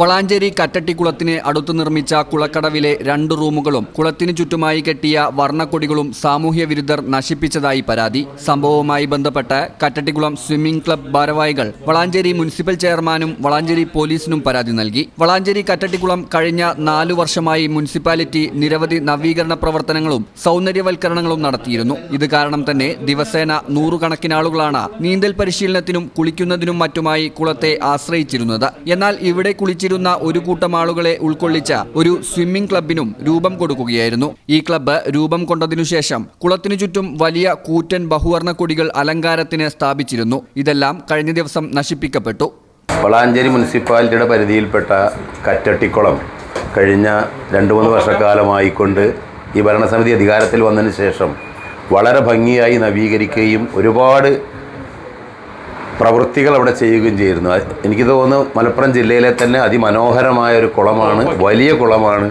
വളാഞ്ചേരി കറ്റട്ടിക്കുളത്തിന് അടുത്ത് നിർമ്മിച്ച കുളക്കടവിലെ രണ്ട് റൂമുകളും കുളത്തിന് ചുറ്റുമായി കെട്ടിയ വർണക്കൊടികളും സാമൂഹ്യ വിരുദ്ധർ നശിപ്പിച്ചതായി പരാതി. സംഭവവുമായി ബന്ധപ്പെട്ട് കറ്റട്ടിക്കുളം സ്വിമ്മിംഗ് ക്ലബ് ഭാരവാഹികൾ വളാഞ്ചേരി മുനിസിപ്പൽ ചെയർമാനും വളാഞ്ചേരി പോലീസിനും പരാതി നൽകി. വളാഞ്ചേരി കറ്റട്ടിക്കുളം കഴിഞ്ഞ നാലു വർഷമായി മുനിസിപ്പാലിറ്റി നിരവധി നവീകരണ പ്രവർത്തനങ്ങളും സൗന്ദര്യവൽക്കരണങ്ങളും നടത്തിയിരുന്നു. ഇത് കാരണം തന്നെ ദിവസേന നൂറുകണക്കിന് ആളുകളാണ് നീന്തൽ പരിശീലനത്തിനും കുളിക്കുന്നതിനും മറ്റുമായി കുളത്തെ ആശ്രയിച്ചിരുന്നത്. എന്നാൽ ഇവിടെ കുളിച്ചിരുന്ന ഒരു കൂട്ടം ആളുകളെ ഉൾക്കൊള്ളിച്ച ഒരു സ്വിമ്മിംഗ് ക്ലബിനും രൂപം കൊടുക്കുകയായിരുന്നു. ഈ ക്ലബ്ബ് രൂപം കൊണ്ടതിനു ശേഷം കുളത്തിനു ചുറ്റും വലിയ കൂറ്റൻ ബഹുവർണ കൊടികൾ അലങ്കാരത്തിന് സ്ഥാപിച്ചിരുന്നു. ഇതെല്ലാം കഴിഞ്ഞ ദിവസം നശിപ്പിക്കപ്പെട്ടു. വളാഞ്ചേരി മുനിസിപ്പാലിറ്റിയുടെ പരിധിയിൽപ്പെട്ട കറ്റട്ടിക്കുളം കഴിഞ്ഞ രണ്ട് മൂന്ന് വർഷക്കാലമായിക്കൊണ്ട് ഈ ഭരണസമിതി അധികാരത്തിൽ വന്നതിന് ശേഷം വളരെ ഭംഗിയായി നവീകരിക്കുകയും ഒരുപാട് പ്രവൃത്തികൾ അവിടെ ചെയ്യുകയും ചെയ്യുന്നു. എനിക്ക് തോന്നുന്നു മലപ്പുറം ജില്ലയിലെ തന്നെ അതിമനോഹരമായ ഒരു കുളമാണ് വലിയ കുളമാണ്.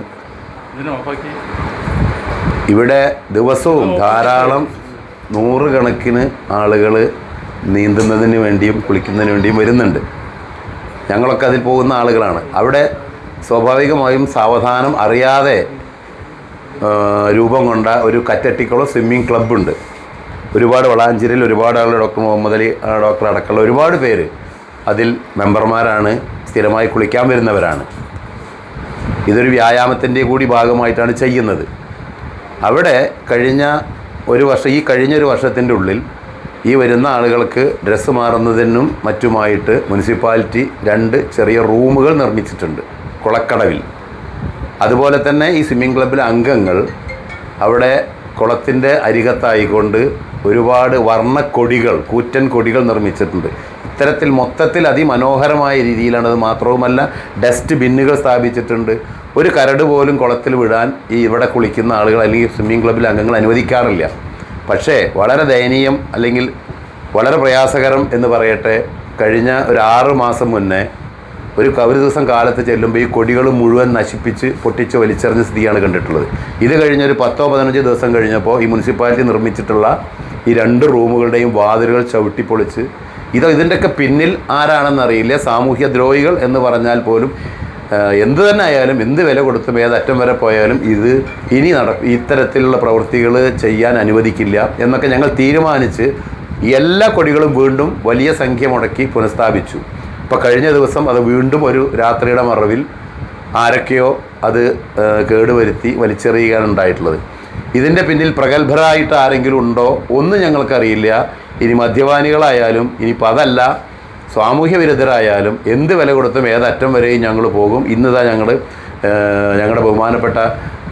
ഇവിടെ ദിവസവും ധാരാളം നൂറുകണക്കിന് ആളുകൾ നീന്തുന്നതിന് വേണ്ടിയും കുളിക്കുന്നതിന് വേണ്ടിയും വരുന്നുണ്ട്. ഞങ്ങളൊക്കെ അതിൽ പോകുന്ന ആളുകളാണ്. അവിടെ സ്വാഭാവികമായും സാവധാനം അറിയാതെ രൂപം കൊണ്ട ഒരു കറ്റട്ടിക്കുളം സ്വിമ്മിംഗ് ക്ലബ്ബുണ്ട്. ഒരുപാട് വളാഞ്ചേരിയിൽ ഒരുപാട് ആളുകൾ ഡോക്ടർ മുഹമ്മദ് അലി ഡോക്ടർ അടക്കമുള്ള ഒരുപാട് പേര് അതിൽ മെമ്പർമാരാണ് സ്ഥിരമായി കുളിക്കാൻ വരുന്നവരാണ്. ഇതൊരു വ്യായാമത്തിന്റെ കൂടി ഭാഗമായിട്ടാണ് ചെയ്യുന്നത്. അവിടെ കഴിഞ്ഞ ഒരു വർഷം ഈ കഴിഞ്ഞ ഒരു വർഷത്തിന്റെ ഉള്ളിൽ ഈ വരുന്ന ആളുകൾക്ക് ഡ്രസ്സ് മാറുന്നതിനും മറ്റുമായിട്ട് മുനിസിപ്പാലിറ്റി രണ്ട് ചെറിയ റൂമുകൾ നിർമ്മിച്ചിട്ടുണ്ട് കുളക്കടവിൽ. അതുപോലെ തന്നെ ഈ സ്വിമ്മിംഗ് ക്ലബ്ബിലെ അംഗങ്ങൾ അവിടെ കുളത്തിന്റെ അരികത്തായിക്കൊണ്ട് ഒരുപാട് വർണക്കൊടികൾ കൂറ്റൻ കൊടികൾ നിർമ്മിച്ചിട്ടുണ്ട്. ഇത്തരത്തിൽ മൊത്തത്തിൽ അതിമനോഹരമായ രീതിയിലാണ് അത് മാത്രവുമല്ല ഡസ്റ്റ് ബിന്നുകൾ സ്ഥാപിച്ചിട്ടുണ്ട്. ഒരു കരട് പോലും കുളത്തിൽ വിടാൻ ഈ ഇവിടെ കുളിക്കുന്ന ആളുകൾ അല്ലെങ്കിൽ സ്വിമ്മിംഗ് ക്ലബ്ബിലെ അംഗങ്ങൾ അനുവദിക്കാറില്ല. പക്ഷേ വളരെ ദയനീയം അല്ലെങ്കിൽ വളരെ പ്രയാസകരം എന്ന് പറയട്ടെ കഴിഞ്ഞ ഒരു ആറ് മാസം മുന്നേ ഒരു ഒരു ദിവസം കാലത്ത് ചെല്ലുമ്പോൾ ഈ കൊടികൾ മുഴുവൻ നശിപ്പിച്ച് പൊട്ടിച്ച് വലിച്ചെറിഞ്ഞ സ്ഥിതിയാണ് കണ്ടിട്ടുള്ളത്. ഇത് കഴിഞ്ഞ ഒരു പത്തോ പതിനഞ്ച് ദിവസം കഴിഞ്ഞപ്പോൾ ഈ മുനിസിപ്പാലിറ്റി നിർമ്മിച്ചിട്ടുള്ള ഈ രണ്ട് റൂമുകളുടെയും വാതിലുകൾ ചവിട്ടിപ്പൊളിച്ച് ഇത് ഇതിന്റെയൊക്കെ പിന്നിൽ ആരാണെന്നറിയില്ല സാമൂഹ്യ ദ്രോഹികൾ എന്ന് പറഞ്ഞാൽ പോലും എന്ത് തന്നെ ആയാലും എന്ത് വില കൊടുത്തും ഏതറ്റം വരെ പോയാലും ഇത് ഇനി നട ഇത്തരത്തിലുള്ള പ്രവൃത്തികൾ ചെയ്യാൻ അനുവദിക്കില്ല എന്നൊക്കെ ഞങ്ങൾ തീരുമാനിച്ച് എല്ലാ കൊടികളും വീണ്ടും വലിയ സംഖ്യ മുടക്കി പുനഃസ്ഥാപിച്ചു. അപ്പോൾ കഴിഞ്ഞ ദിവസം അത് വീണ്ടും ഒരു രാത്രിയുടെ മറവിൽ ആരൊക്കെയോ അത് കേടുവരുത്തി വലിച്ചെറിയുകയാണ് ഉണ്ടായിട്ടുള്ളത്. ഇതിന്റെ പിന്നിൽ പ്രഗത്ഭരായിട്ട് ആരെങ്കിലും ഉണ്ടോ ഒന്നും ഞങ്ങൾക്കറിയില്ല. ഇനി മദ്യപാനികളായാലും ഇനിയിപ്പോൾ അതല്ല സാമൂഹ്യ വിരുദ്ധരായാലും എന്ത് വില കൊടുത്തും ഏതറ്റം വരെയും ഞങ്ങൾ പോകും. ഇന്നിതാ ഞങ്ങൾ ഞങ്ങളുടെ ബഹുമാനപ്പെട്ട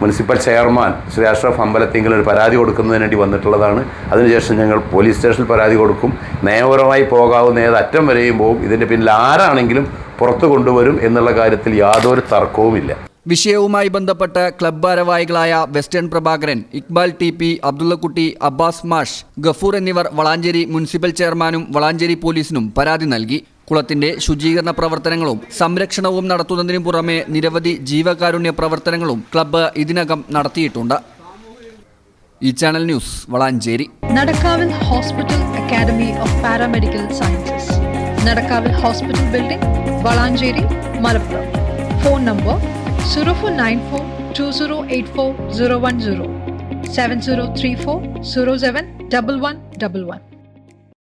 മുനിസിപ്പൽ ചെയർമാൻ ശ്രീ അഷ്റഫ് അമ്പലത്തിങ്കിൽ ഒരു പരാതി കൊടുക്കുന്നതിന് വേണ്ടി വന്നിട്ടുള്ളതാണ്. അതിനുശേഷം ഞങ്ങൾ പോലീസ് സ്റ്റേഷനിൽ പരാതി കൊടുക്കും. നിയമപരമായി പോകാവുന്ന ഏതറ്റം വരെയും പോകും. ഇതിന്റെ പിന്നിൽ ആരാണെങ്കിലും പുറത്തു കൊണ്ടുവരും എന്നുള്ള കാര്യത്തിൽ യാതൊരു തർക്കവുമില്ല. വിഷയവുമായി ബന്ധപ്പെട്ട് ക്ലബ് ഭാരവാഹികളായ western Prabhakaran Iqbal T P Abdullakutty Abbas മാഷ് ഗഫൂർ എന്നിവർ വളാഞ്ചേരി മുനിസിപ്പൽ ചെയർമാനും വളാഞ്ചേരി പോലീസിനും പരാതി നൽകി. കുളത്തിന്റെ ശുചീകരണ പ്രവർത്തനങ്ങളും സംരക്ഷണവും നടത്തുന്നതിനു പുറമെ നിരവധി ജീവകാരുണ്യ പ്രവർത്തനങ്ങളും ക്ലബ്ബ് ഇതിനകം നടത്തിയിട്ടുണ്ട്. ഈ channel news Valanchery. Nadakkavil hospital academy of paramedical sciences. Nadakkavil hospital building Valanchery Malappuram. Phone number 0494 2084010 7034 071111.